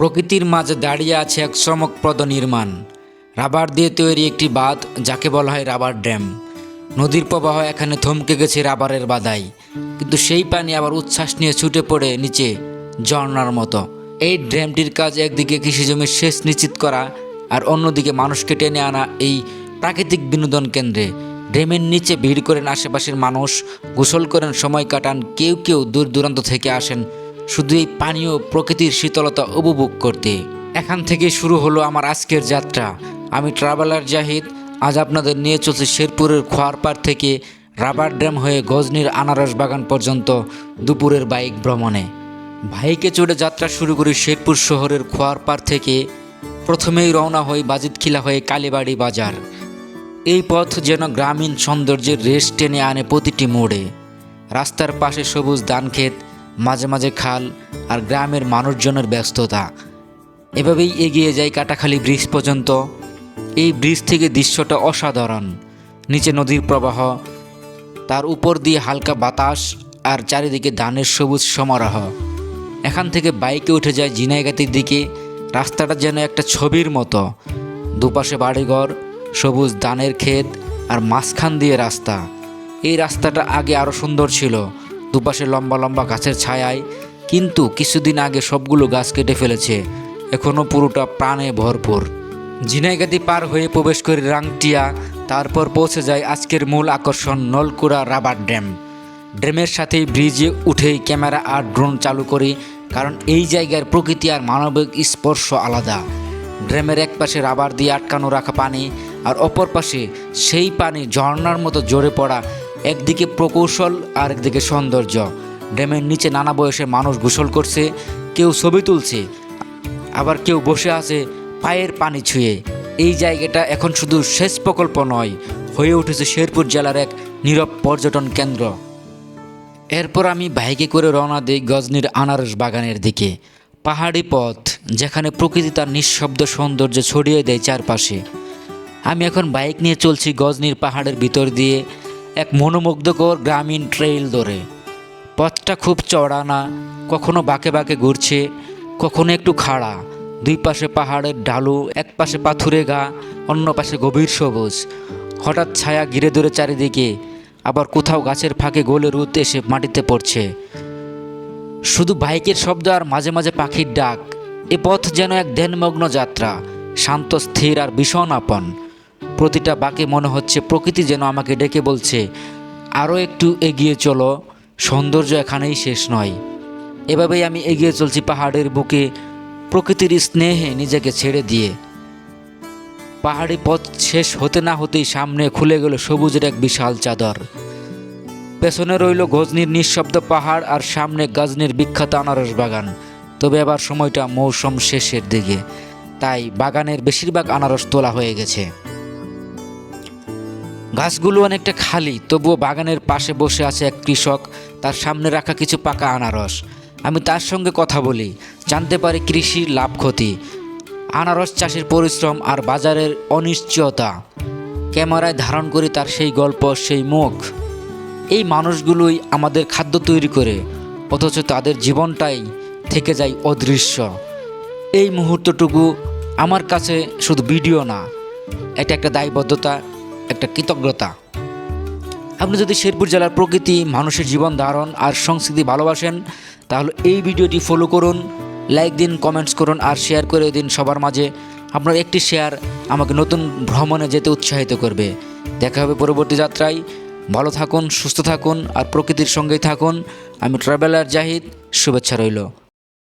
প্রকৃতির মাঝে দাঁড়িয়ে আছে এক শ্রমকপ্রদ নির্মাণ। রাবার দিয়ে তৈরি একটি বাঁধ, যাকে বলা হয় রাবার ড্যাম। নদীর প্রবাহ এখানে থমকে গেছে রাবারের বাদাই কিন্তু সেই পানি আবার উচ্ছ্বাস নিয়ে ছুটে পড়ে নিচে ঝর্ণার মতো। এই ড্যামটির কাজ একদিকে কৃষিজমির শেষ নিশ্চিত করা আর অন্যদিকে মানুষকে টেনে আনা এই প্রাকৃতিক বিনোদন কেন্দ্রে। ড্যামের নিচে ভিড় করেন আশেপাশের মানুষ, গোসল করেন, সময় কাটান, কেউ কেউ দূর দূরান্ত থেকে আসেন। শুধু এই পানীয় প্রকৃতির শীতলতা উপভোগ করতে। এখান থেকে শুরু হলো আমার আজকের যাত্রা। আমি ট্রাভেলার জাহিদ, আজ আপনাদের নিয়ে চলছে শেরপুরের খোয়ারপাড় থেকে রাবার ড্যাম হয়ে গজনির আনারস বাগান পর্যন্ত দুপুরের বাইক ভ্রমণে। বাইকে চড়ে যাত্রা শুরু করি শেরপুর শহরের খোয়ারপাড় থেকে। প্রথমেই রওনা হই বাজিতখিলা হয়ে কালীবাড়ি বাজার। এই পথ যেন গ্রামীণ সৌন্দর্যের রেশ টেনে আনে প্রতিটি মোড়ে। রাস্তার পাশে সবুজ ধানক্ষেত মাঝে মাঝে খাল আর গ্রামের মানুষজনের ব্যস্ততা। এভাবেই এগিয়ে যায় কাটাখালি ব্রিজ পর্যন্ত। এই ব্রিজ থেকে দৃশ্যটা অসাধারণ। নিচে নদীর প্রবাহ, তার উপর দিয়ে হালকা বাতাস আর চারিদিকে ধানের সবুজ সমারোহ। এখান থেকে বাইকে উঠে যায় জিনাইগাতির দিকে। রাস্তাটা যেন একটা ছবির মতো। দুপাশে বাড়িঘর, সবুজ ধানের ক্ষেত আর মাঝখান দিয়ে রাস্তা। এই রাস্তাটা আগে আরও সুন্দর ছিল। দুপাশে লম্বা লম্বা গাছের ছায়ায়, কিন্তু কিছুদিন আগে সবগুলো গাছ কেটে ফেলেছে। এখনও পুরোটা প্রাণে ভরপুর। ঝিনাইগাতি পার হয়ে প্রবেশ করে রাংটিয়া, তারপর পৌঁছে যায় আজকের মূল আকর্ষণ নলকুড়া রাবার ড্যাম। ড্যামের সাথেই ব্রিজে উঠেই ক্যামেরা আর ড্রোন চালু করি, কারণ এই জায়গার প্রকৃতি আর মানবিক স্পর্শ আলাদা। ড্যামের এক পাশে রাবার দিয়ে আটকানো রাখা পানি, আর অপর পাশে সেই পানি ঝর্নার মতো জোরে পড়া একদিকে প্রকৌশল আর একদিকে সৌন্দর্য। ড্যামের নিচে নানা বয়সে মানুষ গোসল করছে, কেউ ছবি তুলছে, আবার কেউ বসে আছে পায়ের পানি ছুঁয়ে। এই জায়গাটা এখন শুধু সেচ প্রকল্প নয়, হয়ে উঠেছে শেরপুর জেলার এক নীরব পর্যটন কেন্দ্র। এরপর আমি বাইকে করে রওনা দিই গজনির আনারস বাগানের দিকে। পাহাড়ি পথ, যেখানে প্রকৃতি তার নিঃশব্দ সৌন্দর্য ছড়িয়ে দেয় চারপাশে। আমি এখন বাইক নিয়ে চলছি গজনির পাহাড়ের ভিতর দিয়ে। এক মনোমুগ্ধকর গ্রামীণ ট্রেইল ধরে। পথটা খুব চড়া না কখনো বাঁকে বাঁকে ঘুরছে, কখনো একটু খাড়া। দুই পাশে পাহাড়ের ঢালু এক পাশে পাথুরে গা, অন্য পাশে গভীর সবুজ। হঠাৎ ছায়া ঘিরে ধরে চারিদিকে, আবার কোথাও গাছের ফাঁকে গোলে রুত এসে মাটিতে পড়ছে। শুধু বাইকের শব্দ আর মাঝে মাঝে পাখির ডাক। এ পথ যেন এক ধ্যানমগ্ন যাত্রা, শান্ত, স্থির আর ভীষণ আপন। প্রতিটা বাঁকে মনে হচ্ছে প্রকৃতি যেন আমাকে ডেকে বলছে আরও একটু এগিয়ে চলো, সৌন্দর্য এখানেই শেষ নয়। এভাবেই আমি এগিয়ে চলছি পাহাড়ের বুকে, প্রকৃতির স্নেহে নিজেকে ছেড়ে দিয়ে। পাহাড়ি পথ শেষ হতে না হতেই সামনে খুলে গেল সবুজের এক বিশাল চাদর। পেছনে রইল গজনির নিঃশব্দ পাহাড় আর সামনে গজনির বিখ্যাত আনারস বাগান। তবে এবার সময়টা মৌসুম শেষের দিকে, তাই বাগানের বেশিরভাগ আনারস তোলা হয়ে গেছে। গাছগুলো অনেকটা খালি, তবুও বাগানের পাশে বসে আছে এক কৃষক। তার সামনে রাখা কিছু পাকা আনারস। আমি তার সঙ্গে কথা বলি, জানতে পারি কৃষির লাভ ক্ষতি। আনারস চাষের পরিশ্রম আর বাজারের অনিশ্চয়তা। ক্যামেরায় ধারণ করি তার সেই গল্প, সেই মুখ। এই মানুষগুলোই আমাদের খাদ্য তৈরি করে, অথচ তাদের জীবনটাই থেকে যায় অদৃশ্য। এই মুহূর্তটুকু আমার কাছে শুধু ভিডিও না, এটা একটা দায়বদ্ধতা একটা কৃতজ্ঞতা। আপনি যদি শেরপুর জেলার প্রকৃতি, মানুষের জীবন ধারণ আর সংস্কৃতি ভালোবাসেন, তাহলে এই ভিডিওটি ফলো করুন লাইক দিন কমেন্টস করুন আর শেয়ার করে দিন সবার মাঝে। আপনার একটি শেয়ার আমাকে নতুন ভ্রমণে যেতে উৎসাহিত করবে। দেখা হবে পরবর্তী যাত্রায়। ভালো থাকুন, সুস্থ থাকুন আর প্রকৃতির সঙ্গেই থাকুন। আমি ট্রাভেলার জাহিদ, শুভেচ্ছা রইল।